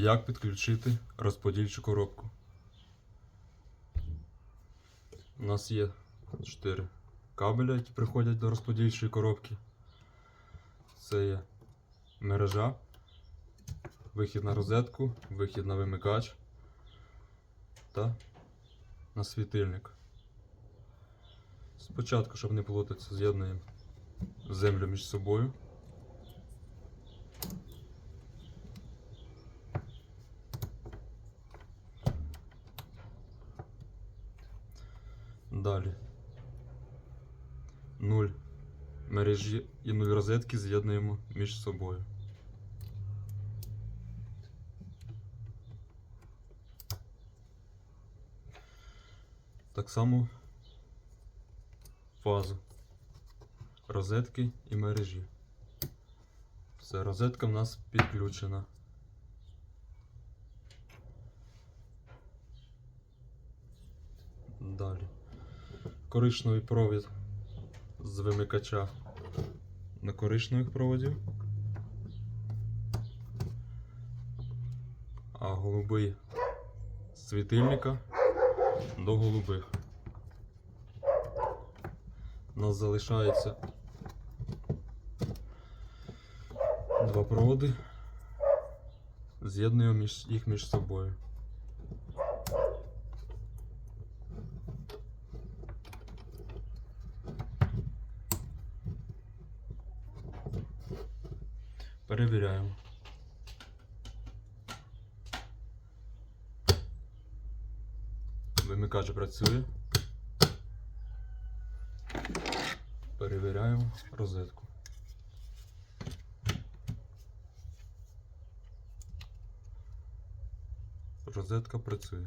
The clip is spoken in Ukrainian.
Як підключити розподільчу коробку? У нас є 4 кабеля, які приходять до розподільчої коробки. Це є мережа, вихід на розетку, вихід на вимикач та на світильник. Спочатку, щоб не плутатися, з'єднуємо землю між собою. Далі. Нуль мережі і нуль розетки з'єднуємо між собою. Так само фазу розетки і мережі. Все, розетка в нас підключена. Далі. Коричневий провід з вимикача на коричневих проводів. А голубий з світильника до голубих. У нас залишається два проводи. З'єднуємо їх між собою. Перевіряємо. Вимикач працює. Перевіряємо розетку. Розетка працює.